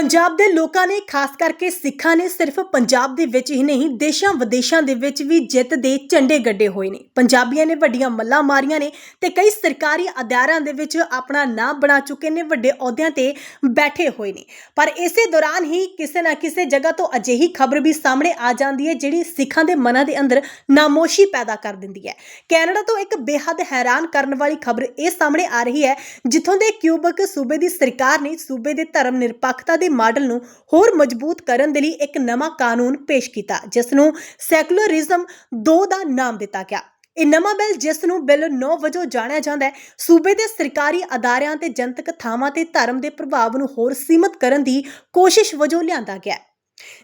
ਪੰਜਾਬ ਦੇ ਲੋਕਾਂ ਨੇ, ਖਾਸ ਕਰਕੇ ਸਿੱਖਾਂ ਨੇ ਸਿਰਫ ਪੰਜਾਬ ਦੇ ਵਿੱਚ ਹੀ ਨਹੀਂ, ਦੇਸ਼ਾਂ ਵਿਦੇਸ਼ਾਂ ਦੇ ਵਿੱਚ ਵੀ ਜਿੱਤ ਦੇ ਝੰਡੇ ਗੱਡੇ ਹੋਏ ਨੇ। ਪੰਜਾਬੀਆਂ ਨੇ ਵੱਡੀਆਂ ਮੱਲਾਂ ਮਾਰੀਆਂ ਨੇ ਤੇ ਕਈ ਸਰਕਾਰੀ ਅਦਾਰਿਆਂ ਦੇ ਵਿੱਚ ਆਪਣਾ ਨਾਮ ਬਣਾ ਚੁੱਕੇ ਨੇ, ਵੱਡੇ ਅਹੁਦਿਆਂ ਤੇ ਬੈਠੇ ਹੋਏ ਨੇ। ਪਰ ਇਸੇ ਦੌਰਾਨ ਹੀ ਕਿਸੇ ਨਾ ਕਿਸੇ ਜਗ੍ਹਾ ਤੋਂ ਅਜਿਹੀ ਖਬਰ ਵੀ ਸਾਹਮਣੇ ਆ ਜਾਂਦੀ ਹੈ, ਜਿਹੜੀ ਸਿੱਖਾਂ ਦੇ ਮਨਾਂ ਦੇ ਅੰਦਰ ਨਾਮੋਸ਼ੀ ਪੈਦਾ ਕਰ ਦਿੰਦੀ ਹੈ। ਕੈਨੇਡਾ ਤੋਂ ਇੱਕ ਬੇਹੱਦ ਹੈਰਾਨ ਕਰਨ ਵਾਲੀ ਖਬਰ ਇਹ ਸਾਹਮਣੇ ਆ ਰਹੀ ਹੈ, ਜਿੱਥੋਂ ਦੇ ਕਿਊਬਕ ਸੂਬੇ ਦੀ ਸਰਕਾਰ ਨੇ ਸੂਬੇ ਦੇ ਧਰਮ ਨਿਰਪੱਖਤਾ ਦੇ ਮਾਡਲ ਨੂੰ ਹੋਰ ਮਜ਼ਬੂਤ ਕਰਨ ਦੇ ਲਈ ਇੱਕ ਨਵਾਂ ਕਾਨੂੰਨ ਪੇਸ਼ ਕੀਤਾ, ਜਿਸ ਨੂੰ ਸੈਕੂਲਰਿਜ਼ਮ 2 ਦਾ ਨਾਮ ਦਿੱਤਾ ਗਿਆ। ਇਹ ਨਵਾਂ ਬਿੱਲ ਜਿਸ ਨੂੰ ਬਿੱਲ 9 ਵਜੋਂ ਜਾਣਿਆ ਜਾਂਦਾ ਹੈ, ਸੂਬੇ ਦੇ ਸਰਕਾਰੀ ਅਦਾਰਿਆਂ ਤੇ ਜਨਤਕ ਥਾਵਾਂ ਤੇ ਧਰਮ ਦੇ ਪ੍ਰਭਾਵ ਨੂੰ ਹੋਰ ਸੀਮਤ ਕਰਨ ਦੀ ਕੋਸ਼ਿਸ਼ ਵਜੋਂ ਲਿਆਂਦਾ ਗਿਆ ਹੈ।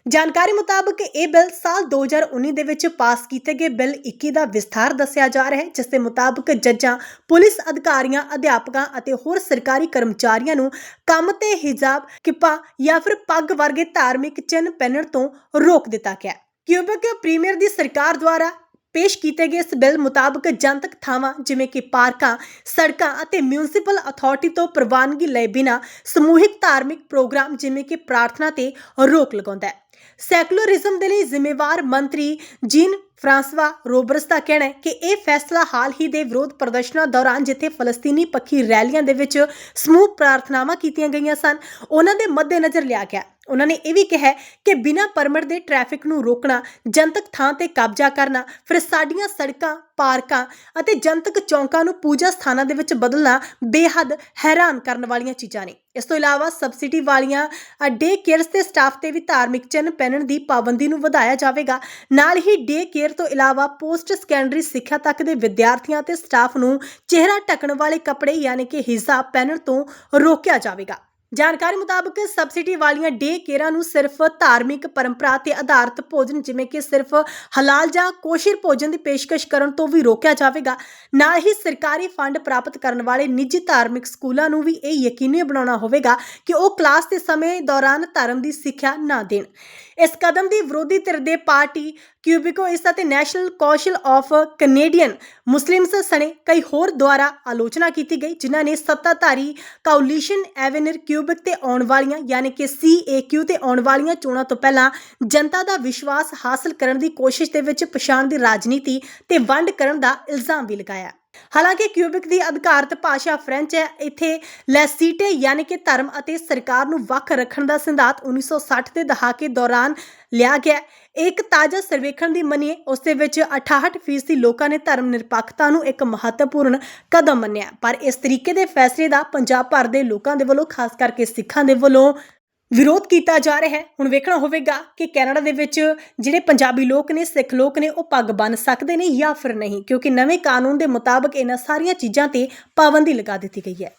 ਜਾਣਕਾਰੀ ਮੁਤਾਬਕ ਇਹ ਬਿੱਲ ਸਾਲ 2019 ਦੇ ਵਿੱਚ ਪਾਸ ਕੀਤੇ ਗਏ ਬਿੱਲ 21 ਦਾ ਵਿਸਥਾਰ ਦੱਸਿਆ ਜਾ ਰਿਹਾ ਹੈ, ਜਿਸ ਦੇ ਮੁਤਾਬਕ ਜੱਜਾਂ, ਪੁਲਿਸ ਅਧਿਕਾਰੀਆਂ, ਅਧਿਆਪਕਾਂ ਅਤੇ ਹੋਰ ਸਰਕਾਰੀ ਕਰਮਚਾਰੀਆਂ ਨੂੰ ਕੰਮ ਤੇ ਹਿਜਾਬ, ਕਿਪਾ ਜਾਂ ਫਿਰ ਪੱਗ ਵਰਗੇ ਧਾਰਮਿਕ ਚਿੰਨ੍ਹ ਪਹਿਨਣ ਤੋਂ ਰੋਕ ਦਿੱਤਾ ਗਿਆ ਕਿਊਬਕ ਪ੍ਰੀਮੀਅਰ ਦੀ ਸਰਕਾਰ ਦੁਆਰਾ ਪੇਸ਼ ਕੀਤੇ ਗਏ ਇਸ ਬਿੱਲ ਮੁਤਾਬਕ ਜਨਤਕ ਥਾਵਾਂ ਜਿਵੇਂ ਕਿ ਪਾਰਕਾਂ, ਸੜਕਾਂ ਅਤੇ ਮਿਊਨਿਸਪਲ ਅਥਾਰਟੀ ਤੋਂ ਪ੍ਰਵਾਨਗੀ ਲਏ ਬਿਨਾ ਸਮੂਹਿਕ ਧਾਰਮਿਕ ਪ੍ਰੋਗਰਾਮ ਜਿਵੇਂ ਕਿ ਪ੍ਰਾਰਥਨਾ ਤੇ ਰੋਕ ਲਗਾਉਂਦਾ ਹੈ। ਸੈਕੂਲਰਿਜ਼ਮ ਦੇ ਲਈ ਜ਼ਿੰਮੇਵਾਰ ਮੰਤਰੀ ਜੀਨ ਫਰਾਂਸਵਾ ਰੋਬਰਸ ਦਾ ਕਹਿਣਾ ਹੈ ਕਿ ਇਹ ਫੈਸਲਾ ਹਾਲ ਹੀ ਦੇ ਵਿਰੋਧ ਪ੍ਰਦਰਸ਼ਨਾਂ ਦੌਰਾਨ ਜਿੱਥੇ ਫਲਸਤੀਨੀ ਪੱਖੀ ਰੈਲੀਆਂ ਦੇ ਵਿੱਚ ਸਮੂਹ ਪ੍ਰਾਰਥਨਾਵਾਂ ਕੀਤੀਆਂ ਗਈਆਂ ਸਨ, ਉਹਨਾਂ ਦੇ ਮੱਦੇਨਜ਼ਰ ਲਿਆ ਗਿਆ ਉਹਨਾਂ ਨੇ ਇਹ ਵੀ ਕਿਹਾ ਕਿ ਬਿਨਾਂ ਪਰਮਿਟ ਦੇ ਟ੍ਰੈਫਿਕ ਨੂੰ ਰੋਕਣਾ, ਜਨਤਕ ਥਾਂ ਤੇ ਕਬਜ਼ਾ ਕਰਨਾ, ਫਿਰ ਸਾਡੀਆਂ ਸੜਕਾਂ, ਪਾਰਕਾਂ ਅਤੇ ਜਨਤਕ ਚੌਂਕਾਂ ਨੂੰ ਪੂਜਾ ਸਥਾਨਾਂ ਦੇ ਵਿੱਚ ਬਦਲਣਾ ਬੇਹੱਦ ਹੈਰਾਨ ਕਰਨ ਵਾਲੀਆਂ ਚੀਜ਼ਾਂ ਨੇ। ਇਸ ਤੋਂ ਇਲਾਵਾ ਸਬਸਿਡੀ ਵਾਲੀਆਂ ਡੇ ਕੇਅਰਸ ਤੇ ਸਟਾਫ ਤੇ ਵੀ ਧਾਰਮਿਕ ਚਿੰਨ੍ਹ ਪਹਿਨਣ ਦੀ ਪਾਬੰਦੀ ਨੂੰ ਵਧਾਇਆ ਜਾਵੇਗਾ। ਨਾਲ ਹੀ ਡੇ ਕੇਅਰ ਤੋਂ ਇਲਾਵਾ ਪੋਸਟ ਸੈਕੰਡਰੀ ਸਿੱਖਿਆ ਤੱਕ ਦੇ ਵਿਦਿਆਰਥੀਆਂ ਤੇ ਸਟਾਫ ਨੂੰ ਚਿਹਰਾ ਢੱਕਣ ਵਾਲੇ ਕੱਪੜੇ, ਯਾਨੀ ਕਿ ਹਿਜਾਬ ਪਹਿਨਣ ਤੋਂ ਰੋਕਿਆ ਜਾਵੇਗਾ। ਜਾਣਕਾਰੀ ਮੁਤਾਬਕ ਸਬਸਿਡੀ ਵਾਲੀਆਂ ਡੇ ਕੇਅਰਾਂ ਨੂੰ ਸਿਰਫ ਧਾਰਮਿਕ ਪਰੰਪਰਾ ਤੇ ਆਧਾਰਿਤ ਭੋਜਨ, ਜਿਵੇਂ ਕਿ ਸਿਰਫ ਹਲਾਲ ਜਾਂ ਕੋਸ਼ਰ ਭੋਜਨ ਦੀ ਪੇਸ਼ਕਸ਼ ਕਰਨ ਤੋਂ ਵੀ ਰੋਕਿਆ ਜਾਵੇਗਾ। ਨਾਲ ਹੀ ਸਰਕਾਰੀ ਫੰਡ ਪ੍ਰਾਪਤ ਕਰਨ ਵਾਲੇ ਨਿੱਜੀ ਧਾਰਮਿਕ ਸਕੂਲਾਂ ਨੂੰ ਵੀ ਇਹ ਯਕੀਨੀ ਬਣਾਉਣਾ ਹੋਵੇਗਾ ਕਿ ਉਹ ਕਲਾਸ ਦੇ ਸਮੇਂ ਦੌਰਾਨ ਧਰਮ ਦੀ ਸਿੱਖਿਆ ਨਾ ਦੇਣ। ਇਸ ਕਦਮ ਦੀ ਵਿਰੋਧੀ ਧਿਰ ਦੇ ਪਾਰਟੀ ਕਿਊਬਿਕੋ ਇਸ ਅਤੇ National Council of Canadian Muslims ਸਣੇ ਕਈ ਹੋਰ ਦੁਆਰਾ ਆਲੋਚਨਾ ਕੀਤੀ ਗਈ, ਜਿਨ੍ਹਾਂ ਨੇ ਸੱਤਾਧਾਰੀ ਕਾਉਲੀਸ਼ਨ ਐਵੇਨਰ ਕਿਊਬਿਕ ਤੇ ਆਉਣ ਵਾਲੀਆਂ, ਯਾਨੀ ਕਿ ਸੀਏਕਿਊ ਤੇ ਆਉਣ ਵਾਲੀਆਂ ਚੋਣਾਂ ਤੋਂ ਪਹਿਲਾਂ ਜਨਤਾ ਦਾ ਵਿਸ਼ਵਾਸ ਹਾਸਲ ਕਰਨ ਦੀ ਕੋਸ਼ਿਸ਼ ਦੇ ਵਿੱਚ ਪਛਾਣ ਦੀ ਰਾਜਨੀਤੀ ਤੇ ਵੰਡ ਕਰਨ ਦਾ ਇਲਜ਼ਾਮ ਵੀ ਲਗਾਇਆ। ਹਾਲਾਂਕਿ ਕਿਊਬਿਕ ਦੀ ਅਧਿਕਾਰਤ ਭਾਸ਼ਾ ਫ੍ਰੈਂਚ ਹੈ, ਇੱਥੇ ਲੈਸੀਟੇ ਯਾਨੀ ਕਿ ਧਰਮ ਅਤੇ ਸਰਕਾਰ ਨੂੰ ਵੱਖ ਰੱਖਣ ਦਾ ਸਿਧਾਂਤ 1960 ਦੇ ਦਹਾਕੇ ਦੌਰਾਨ ਲਿਆ ਗਿਆ ਇੱਕ ਤਾਜ਼ਾ ਸਰਵੇਖਣ ਦੀ ਮੰਨੀਏ, ਉਸ ਦੇ ਵਿੱਚ 68% ਲੋਕਾਂ ਨੇ ਧਰਮ ਨਿਰਪੱਖਤਾ ਨੂੰ ਇੱਕ ਮਹੱਤਵਪੂਰਨ ਕਦਮ ਮੰਨਿਆ ਪਰ ਇਸ ਤਰੀਕੇ ਦੇ ਫੈਸਲੇ ਦਾ ਪੰਜਾਬ ਭਰ ਦੇ ਲੋਕਾਂ ਦੇ ਵੱਲੋਂ, ਖਾਸ ਕਰਕੇ ਸਿੱਖਾਂ ਦੇ ਵੱਲੋਂ ਵਿਰੋਧ ਕੀਤਾ ਜਾ ਰਿਹਾ ਹੈ। ਹੁਣ ਵੇਖਣਾ ਹੋਵੇਗਾ ਕਿ ਕੈਨੇਡਾ ਦੇ ਵਿੱਚ ਜਿਹੜੇ ਪੰਜਾਬੀ ਲੋਕ ਨੇ, ਸਿੱਖ ਲੋਕ ਨੇ, ਉਹ ਪੱਗ ਬੰਨ ਸਕਦੇ ਨੇ ਜਾਂ ਫਿਰ ਨਹੀਂ, ਕਿਉਂਕਿ ਨਵੇਂ ਕਾਨੂੰਨ ਦੇ ਮੁਤਾਬਕ ਇਹਨਾਂ ਸਾਰੀਆਂ ਚੀਜ਼ਾਂ ਤੇ ਪਾਬੰਦੀ ਲਗਾ ਦਿੱਤੀ ਗਈ ਹੈ।